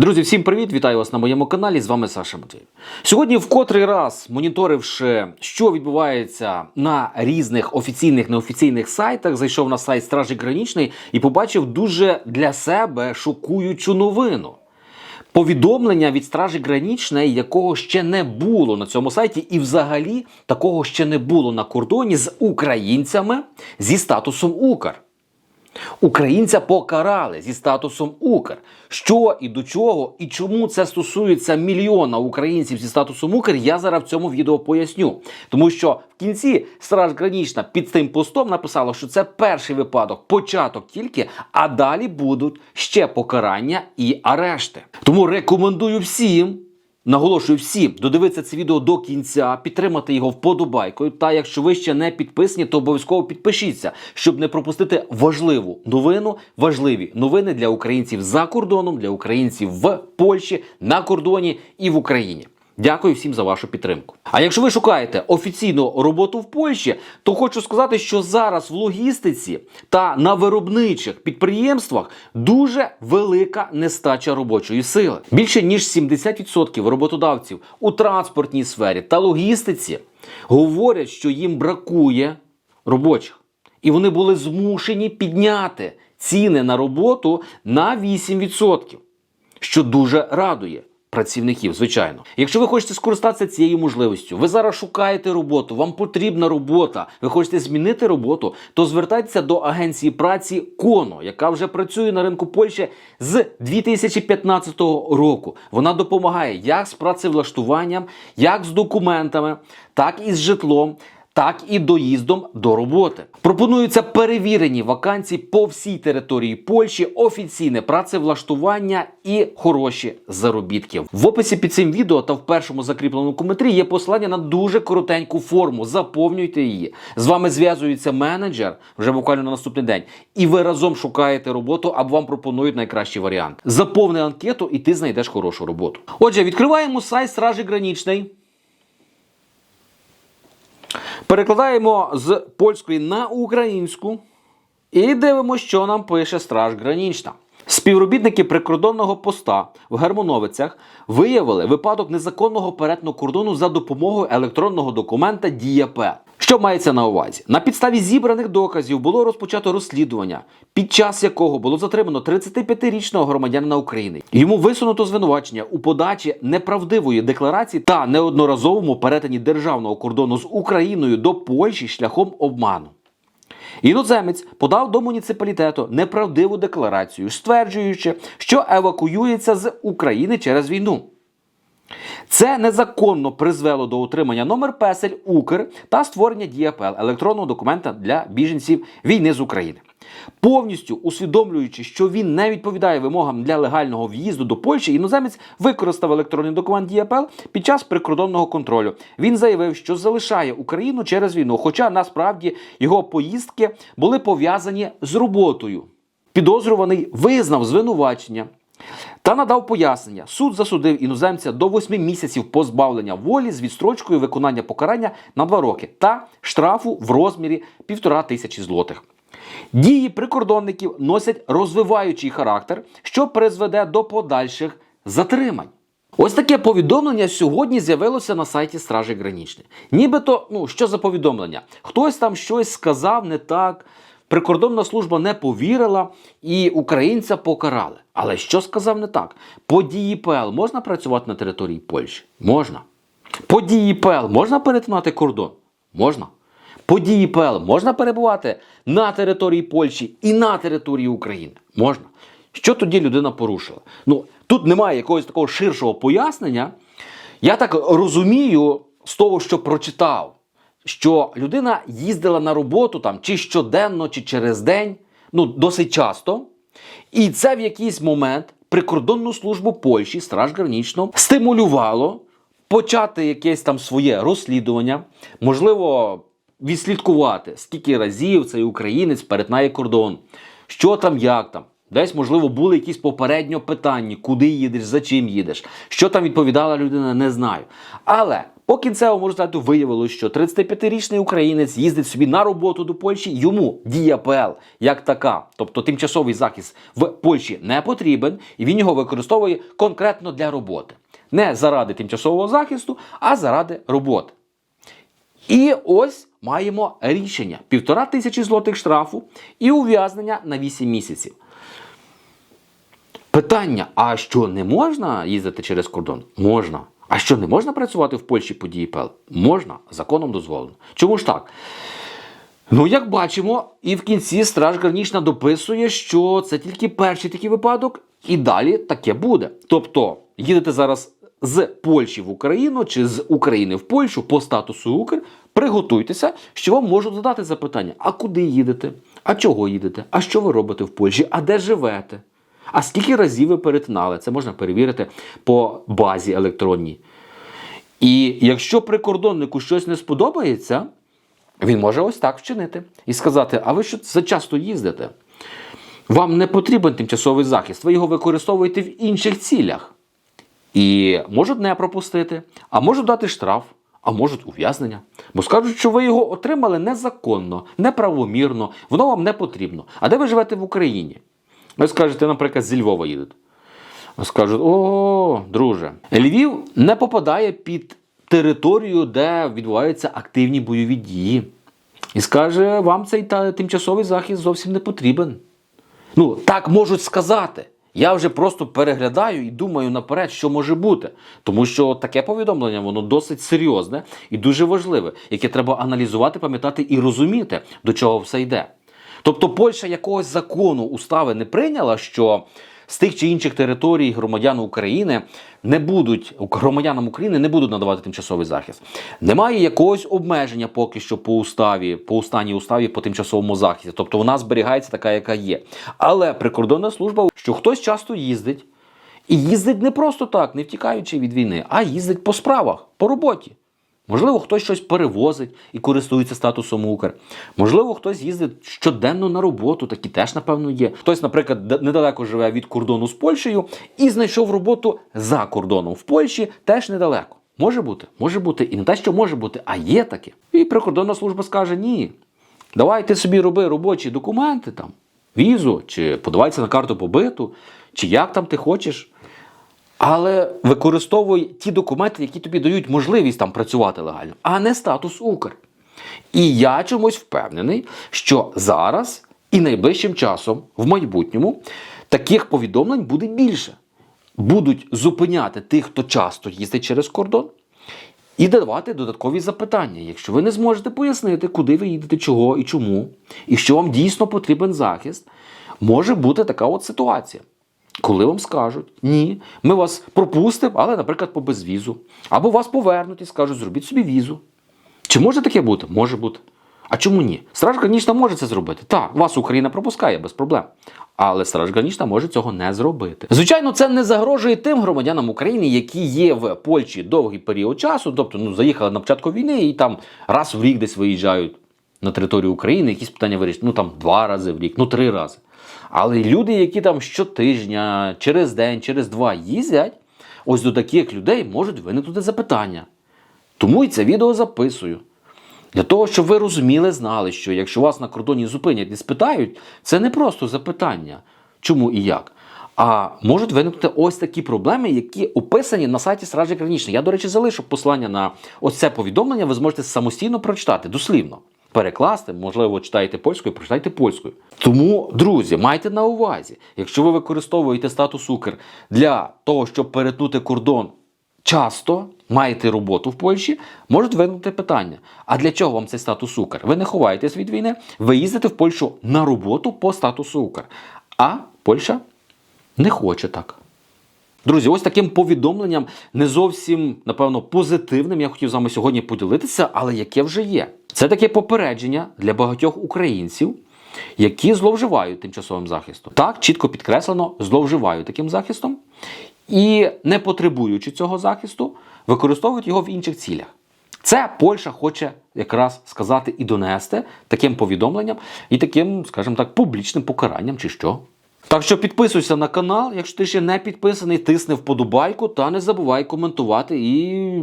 Друзі, всім привіт! Вітаю вас на моєму каналі. З вами Саша Матвєєв. Сьогодні, в котрий раз, моніторивши, що відбувається на різних офіційних неофіційних сайтах, зайшов на сайт Стражі Гранічний і побачив дуже для себе шокуючу новину. Повідомлення від Стражі Гранічної, якого ще не було на цьому сайті, і взагалі такого ще не було на кордоні з українцями зі статусом Укр. Українця покарали зі статусом Укр. Що і до чого, і чому це стосується мільйона українців зі статусом Укр, я зараз в цьому відео поясню. Тому що в кінці Страж Гранічна під цим постом написала, що це перший випадок, початок тільки, а далі будуть ще покарання і арешти. Тому рекомендую всім. Наголошую всім додивитися це відео до кінця, підтримати його вподобайкою. Та якщо ви ще не підписані, то обов'язково підпишіться, щоб не пропустити важливу новину, важливі новини для українців за кордоном, для українців в Польщі, на кордоні і в Україні. Дякую всім за вашу підтримку. А якщо ви шукаєте офіційну роботу в Польщі, то хочу сказати, що зараз в логістиці та на виробничих підприємствах дуже велика нестача робочої сили. Більше ніж 70% роботодавців у транспортній сфері та логістиці говорять, що їм бракує робочих. І вони були змушені підняти ціни на роботу на 8%, що дуже радує працівників, звичайно. Якщо ви хочете скористатися цією можливістю, ви зараз шукаєте роботу, вам потрібна робота, ви хочете змінити роботу, то звертайтеся до агенції праці Коно, яка вже працює на ринку Польщі з 2015 року. Вона допомагає як з працевлаштуванням, як з документами, так і з житлом так і доїздом до роботи. Пропонуються перевірені вакансії по всій території Польщі, офіційне працевлаштування і хороші заробітки. В описі під цим відео та в першому закріпленому коментарі є посилання на дуже коротеньку форму. Заповнюйте її. З вами зв'язується менеджер вже буквально на наступний день, і ви разом шукаєте роботу, або вам пропонують найкращий варіант. Заповни анкету, і ти знайдеш хорошу роботу. Отже, відкриваємо сайт Стражі Гранічний. Перекладаємо з польської на українську і дивимося, що нам пише Страж Гранічна. Співробітники прикордонного поста в Гермоновицях виявили випадок незаконного перетину кордону за допомогою електронного документа Дієпе. Що мається на увазі? На підставі зібраних доказів було розпочато розслідування, під час якого було затримано 35-річного громадянина України. Йому висунуто звинувачення у подачі неправдивої декларації та неодноразовому перетині державного кордону з Україною до Польщі шляхом обману. Іноземець подав до муніципалітету неправдиву декларацію, стверджуючи, що евакуюється з України через війну. Це незаконно призвело до отримання номер песель Укр та створення ДІАПЛ електронного документа для біженців війни з України. Повністю усвідомлюючи, що він не відповідає вимогам для легального в'їзду до Польщі, іноземець використав електронний документ ДІАПЛ під час прикордонного контролю. Він заявив, що залишає Україну через війну, хоча насправді його поїздки були пов'язані з роботою. Підозрюваний визнав звинувачення. Та надав пояснення. Суд засудив іноземця до 8 місяців позбавлення волі з відстрочкою виконання покарання на 2 роки та штрафу в розмірі 1,5 тисячі злотих. Дії прикордонників носять розвиваючий характер, що призведе до подальших затримань. Ось таке повідомлення сьогодні з'явилося на сайті Стражі Гранічної. Нібито, ну що за повідомлення? Хтось там щось сказав не так. Прикордонна служба не повірила і українця покарали. Але що сказав не так? По ДІПЛ можна працювати на території Польщі? Можна. По ДІПЛ можна перетинати кордон? Можна. По ДІПЛ можна перебувати на території Польщі і на території України? Можна. Що тоді людина порушила? Ну, тут немає якогось такого ширшого пояснення. Я так розумію з того, що прочитав що людина їздила на роботу там чи щоденно, чи через день, ну досить часто. І це в якийсь момент прикордонну службу Польщі, Страж Гранічного, стимулювало почати якесь там своє розслідування, можливо, відслідкувати, скільки разів цей українець перетинає кордон, що там, як там. Десь, можливо, були якісь попередньо питання, куди їдеш, за чим їдеш. Що там відповідала людина, не знаю. Але по кінцевому результату виявилось, що 35-річний українець їздить собі на роботу до Польщі. Йому дія ПЛ як така, тобто тимчасовий захист в Польщі не потрібен, і він його використовує конкретно для роботи. Не заради тимчасового захисту, а заради роботи. І ось маємо рішення: півтора тисячі злотих штрафу і ув'язнення на 8 місяців. Питання: а що не можна їздити через кордон? Можна. А що не можна працювати в Польщі по дії ПЛ? Можна, законом дозволено. Чому ж так? Ну, як бачимо, і в кінці Страж Гранічна дописує, що це тільки перший такий випадок, і далі таке буде. Тобто, їдете зараз з Польщі в Україну чи з України в Польщу по статусу Укр, приготуйтеся, що вам можуть задати запитання: а куди їдете? А чого їдете? А що ви робите в Польщі? А де живете? А скільки разів ви перетинали? Це можна перевірити по базі електронній. І якщо прикордоннику щось не сподобається, він може ось так вчинити і сказати: а ви що зачасто їздите? Вам не потрібен тимчасовий захист, ви його використовуєте в інших цілях. І можуть не пропустити, а можуть дати штраф, а можуть ув'язнення. Бо скажуть, що ви його отримали незаконно, неправомірно, воно вам не потрібно. А де ви живете в Україні? Ви скажете, наприклад, зі Львова їдете. Скажуть: о, друже, Львів не попадає під територію, де відбуваються активні бойові дії. І скаже, вам цей тимчасовий захист зовсім не потрібен. Ну, так можуть сказати. Я вже просто переглядаю і думаю наперед, що може бути. Тому що таке повідомлення, воно досить серйозне і дуже важливе, яке треба аналізувати, пам'ятати і розуміти, до чого все йде. Тобто Польща якогось закону устави не прийняла, що з тих чи інших територій громадян України не будуть громадянам України не будуть надавати тимчасовий захист. Немає якогось обмеження поки що по уставі, по останній уставі по тимчасовому захисті. Тобто вона зберігається така, яка є. Але прикордонна служба, що хтось часто їздить, і їздить не просто так, не втікаючи від війни, а їздить по справах, по роботі. Можливо, хтось щось перевозить і користується статусом Укр. Можливо, хтось їздить щоденно на роботу, такі теж, напевно, є. Хтось, наприклад, недалеко живе від кордону з Польщею і знайшов роботу за кордоном в Польщі, теж недалеко. Може бути, може бути, і не те, що може бути, а є таке. І прикордонна служба скаже: ні. Давай ти собі роби робочі документи там, візу, чи подавайся на карту побиту, чи як там ти хочеш. Але використовуй ті документи, які тобі дають можливість там працювати легально, а не статус Укр. І я чомусь впевнений, що зараз і найближчим часом, в майбутньому, таких повідомлень буде більше. Будуть зупиняти тих, хто часто їздить через кордон, і давати додаткові запитання. Якщо ви не зможете пояснити, куди ви їдете, чого і чому, і що вам дійсно потрібен захист, може бути така от ситуація. Коли вам скажуть, ні, ми вас пропустимо, але, наприклад, по безвізу. Або вас повернуть і скажуть, зробіть собі візу. Чи може таке бути? Може бути. А чому ні? Страж Гранічна може це зробити. Так, вас Україна пропускає без проблем. Але Страж Гранічна може цього не зробити. Звичайно, це не загрожує тим громадянам України, які є в Польщі довгий період часу, тобто ну, заїхали на початку війни і там раз в рік десь виїжджають на територію України, якісь питання вирішують. Ну там два рази в рік, ну три рази. Але люди, які там щотижня, через день, через два їздять, ось до таких людей можуть виникнути запитання. Тому і це відео записую. Для того, щоб ви розуміли, знали, що якщо вас на кордоні зупинять і спитають, це не просто запитання, чому і як. А можуть виникнути ось такі проблеми, які описані на сайті Стражі Гранічної. Я, до речі, залишу посилання на ось це повідомлення, ви зможете самостійно прочитати, дослівно. Перекласти, можливо, читаєте польською, прочитайте польською. Тому, друзі, майте на увазі, якщо ви використовуєте статус Укр для того, щоб перетнути кордон часто маєте роботу в Польщі, можуть виникнути питання: а для чого вам цей статус Укр? Ви не ховаєтесь від війни, ви їздите в Польщу на роботу по статусу Укр. А Польща не хоче так. Друзі, ось таким повідомленням не зовсім, напевно, позитивним я хотів з вами сьогодні поділитися, але яке вже є. Це таке попередження для багатьох українців, які зловживають тимчасовим захистом. Так, чітко підкреслено, зловживають таким захистом і, не потребуючи цього захисту, використовують його в інших цілях. Це Польща хоче якраз сказати і донести таким повідомленням і таким, скажімо так, публічним покаранням чи що. Так що підписуйся на канал, якщо ти ще не підписаний, тисни вподобайку та не забувай коментувати і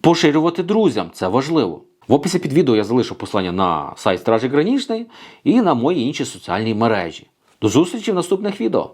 поширювати друзям. Це важливо. В описі під відео я залишу послання на сайт Стражі Гранічної і на мої інші соціальні мережі. До зустрічі в наступних відео.